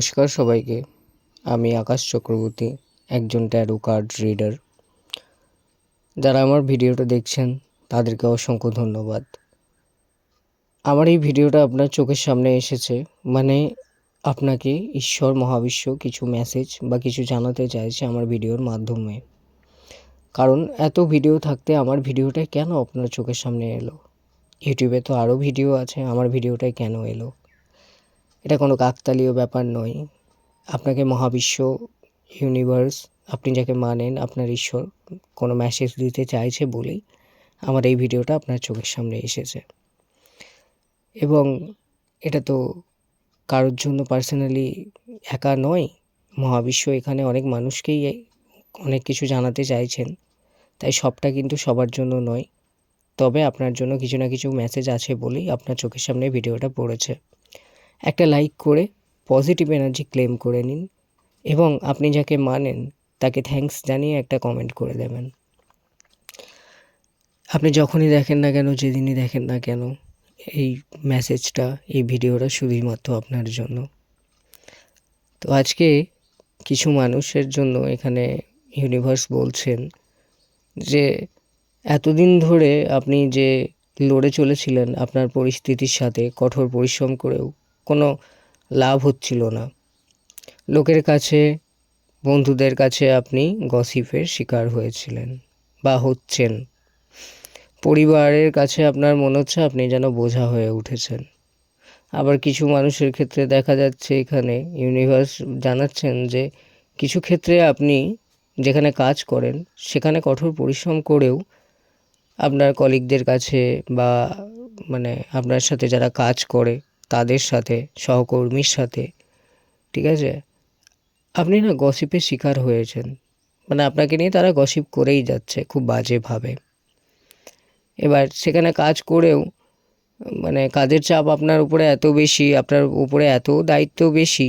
নমস্কার সবাইকে। আমি আকাশ চক্রবর্তী, একজন ট্যারো কার্ড রিডার যারা আমার ভিডিওটা দেখছেন, তাদেরকে অসংখ্য ধন্যবাদ। আমার এই ভিডিওটা আপনার চোখের সামনে এসেছে মানে আপনাকে ঈশ্বর মহাবিশ্ব কিছু মেসেজ বা কিছু জানাতে চাইছে আমার ভিডিওর মাধ্যমে। কারণ এত ভিডিও থাকতে আমার ভিডিওটা কেন আপনার চোখের সামনে এলো? ইউটিউবে তো আরও ভিডিও আছে, আমার ভিডিওটাই কেন এলো? এটা কোনো কাকতালীয় ব্যাপার নয়। আপনাকে মহাবিশ্ব ইউনিভার্স আপনি যাকে মানেন, আপনার ঈশ্বর কোনো মেসেজ দিতে চাইছে বলেই আমার এই ভিডিওটা আপনার চোখের সামনে এসেছে। এবং এটা তো কারোর জন্য পার্সোনালি একা নয়, মহাবিশ্ব এখানে অনেক মানুষকেই অনেক কিছু জানাতে চাইছেন। তাই সবটা কিন্তু সবার জন্য নয়, তবে আপনার জন্য কিছু না কিছু মেসেজ আছে বলেই আপনার চোখের সামনে ভিডিওটা পড়েছে। একটা লাইক করে পজিটিভ এনার্জি ক্লেম করে নিন এবং আপনি যাকে মানেন তাকে থ্যাঙ্কস জানিয়ে একটা কমেন্ট করে দেবেন। আপনি যখনই দেখেন না কেন, যেদিনই দেখেন না কেন, এই মেসেজটা এই ভিডিওটা শুধুমাত্র আপনার জন্য। তো আজকে কিছু মানুষের জন্য এখানে ইউনিভার্স বলছেন যে, এতদিন ধরে আপনি যে লড়ে চলেছিলেন আপনার পরিস্থিতির সাথে, কঠোর পরিশ্রম করেও কোনো লাভ হচ্ছিল না। লোকের কাছে, বন্ধুদের কাছে আপনি গসিপের শিকার হয়েছিলেন বা হচ্ছেন। পরিবারের কাছে আপনার মনে হচ্ছে আপনি যেন বোঝা হয়ে উঠেছেন। আবার কিছু মানুষের ক্ষেত্রে দেখা যাচ্ছে এখানে ইউনিভার্স জানাচ্ছেন যে কিছু ক্ষেত্রে আপনি যেখানে কাজ করেন, সেখানে কঠোর পরিশ্রম করেও আপনার কলিগদের কাছে বা মানে আপনার সাথে যারা কাজ করে তাদের সাথে, সহকর্মীর সাথে, ঠিক আছে? আপনি না গসিপের শিকার হয়েছেন। মানে আপনাকে নিয়ে তারা গসিপ করেই যাচ্ছে খুব বাজেভাবে। এবার সেখানে কাজ করেও মানে কাজের চাপ আপনার উপরে এত বেশি, আপনার উপরে এত দায়িত্ব বেশি,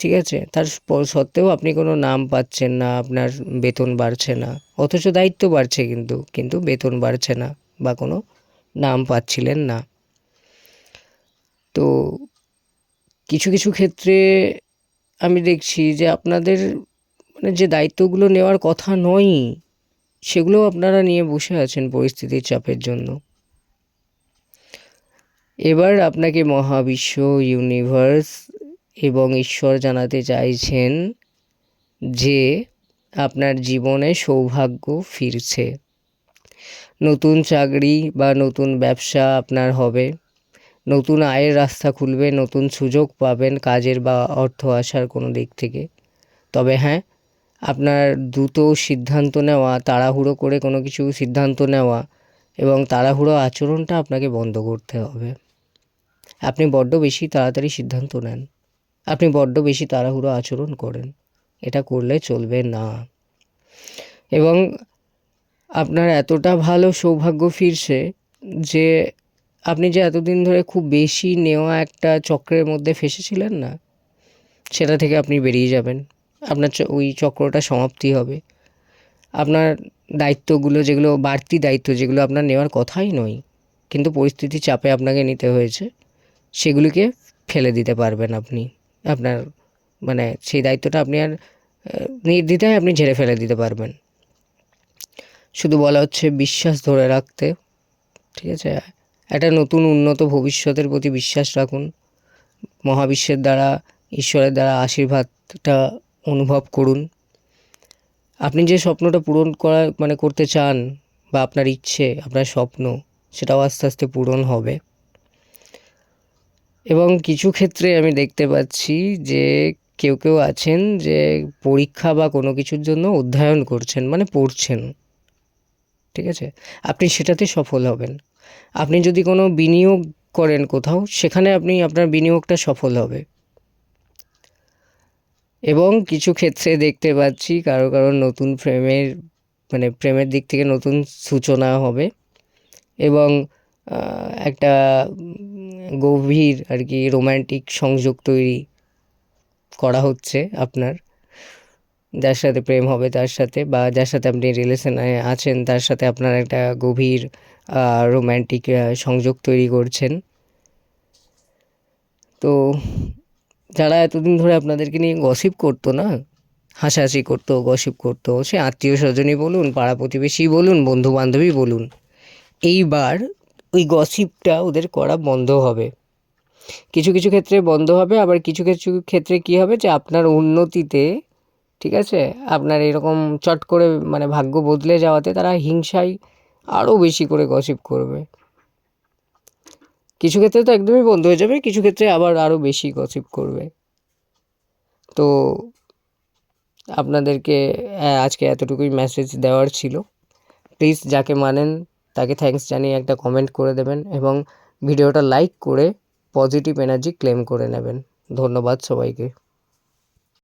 ঠিক আছে? তার সত্ত্বেও আপনি কোনো নাম পাচ্ছেন না, আপনার বেতন বাড়ছে না। অথচ দায়িত্ব বাড়ছে কিন্তু কিন্তু বেতন বাড়ছে না বা কোনো নাম পাচ্ছিলেন না। তো কিছু কিছু ক্ষেত্রে আমি দেখছি যে আপনাদের মানে যে দায়িত্বগুলো নেওয়ার কথা নয়ই সেগুলো আপনারা নিয়ে বসে আছেন পরিস্থিতির চাপের জন্য। এবার আপনাকে মহাবিশ্ব ইউনিভার্স এবং ঈশ্বর জানাতে চাইছেন যে আপনার জীবনে সৌভাগ্য ফিরছে। নতুন চাকরি বা নতুন ব্যবসা আপনার হবে। নতুন আয়ের রাস্তা খুলবে, নতুন সুযোগ পাবেন কাজের বা অর্থ আসার কোনো দিক থেকে। তবে হ্যাঁ আপনার দ্রুত সিদ্ধান্ত নেওয়া, তাড়াহুড়ো করে কোনো কিছু সিদ্ধান্ত নেওয়া এবং তাড়াহুড়ো আচরণটা আপনাকে বন্ধ করতে হবে। আপনি বড্ড বেশি তাড়াতাড়ি সিদ্ধান্ত নেন। আপনি বড্ড বেশি তাড়াহুড়ো আচরণ করেন। এটা করলে চলবে না। এবং আপনার এতটা ভালো সৌভাগ্য ফিরছে যে আপনি যে এতদিন ধরে খুব বেশি নেওয়া একটা চক্রের মধ্যে ফেসেছিলেন না, সেটা থেকে আপনি বেরিয়ে যাবেন। আপনার ওই চক্রটা সমাপ্তি হবে। আপনার দায়িত্বগুলো যেগুলো, বাড়তি দায়িত্ব যেগুলো আপনার নেওয়ার কথাই নয়, কিন্তু পরিস্থিতি চাপে আপনাকে নিতে হয়েছে, সেগুলিকে ফেলে দিতে পারবেন আপনি। আপনার মানে সেই দায়িত্বটা আপনি আর নির্দ্বিধায় আপনি ঝেড়ে ফেলে দিতে পারবেন। শুধু বলা হচ্ছে বিশ্বাস ধরে রাখতে, ঠিক আছে? একটা নতুন উন্নত ভবিষ্যতের প্রতি বিশ্বাস রাখুন। মহাবিশ্বের দ্বারা, ঈশ্বরের দ্বারা আশীর্বাদটা অনুভব করুন। আপনি যে স্বপ্নটা পূরণ করা মানে করতে চান বা আপনার ইচ্ছে, আপনার স্বপ্ন, সেটাও আস্তে আস্তে পূরণ হবে। এবং কিছু ক্ষেত্রে আমি দেখতে পাচ্ছি যে কেউ কেউ আছেন যে পরীক্ষা বা কোনো কিছুর জন্য অধ্যয়ন করছেন মানে পড়ছেন। ঠিক আছে? আপনি সেটাতে সফল হবেন। আপনি যদি কোনো বিনিয়োগ করেন কোথাও, সেখানে আপনি আপনার বিনিয়োগটা সফল হবে। এবং কিছু ক্ষেত্রে দেখতে পাচ্ছি কারও কারও নতুন প্রেমের মানে প্রেমের দিক থেকে নতুন সূচনা হবে এবং একটা গভীর আর কি রোম্যান্টিক সংযোগ তৈরি করা হচ্ছে আপনার। যার সাথে প্রেম হবে তার সাথে বা যার সাথে আপনি রিলেশনে আছেন তার সাথে আপনার একটা গভীর রোম্যান্টিক সংযোগ তৈরি করছেন। তো যারা এতদিন ধরে আপনাদেরকে নিয়ে গসিপ করতো না, হাসাহাসি করতো গসিপ করতো, সে আত্মীয় স্বজনই বলুন, পাড়া প্রতিবেশী বলুন বন্ধু বান্ধবী বলুন, এইবার ওই গসিপটা ওদের করা বন্ধ হবে। কিছু কিছু ক্ষেত্রে বন্ধ হবে, আবার কিছু কিছু ক্ষেত্রে কী হবে যে আপনার উন্নতিতে, ঠিক আছে, আপনার এরকম চট করে মানে ভাগ্য বদলে যাওয়াতে তারা হিংসায় আরও বেশি করে গসিপ করবে। কিছু ক্ষেত্রে তো একদমই বন্ধ হয়ে যাবে, কিছু ক্ষেত্রে আবার আরও বেশি গসিপ করবে। তো আপনাদেরকে আজকে এতটুকুই মেসেজ দেওয়ার ছিল। প্লিজ যাকে মানেন, তাকে থ্যাঙ্কস জানিয়ে একটা কমেন্ট করে দেবেন এবং ভিডিওটা লাইক করে পজিটিভ এনার্জি ক্লেম করে নেবেন। ধন্যবাদ সবাইকে।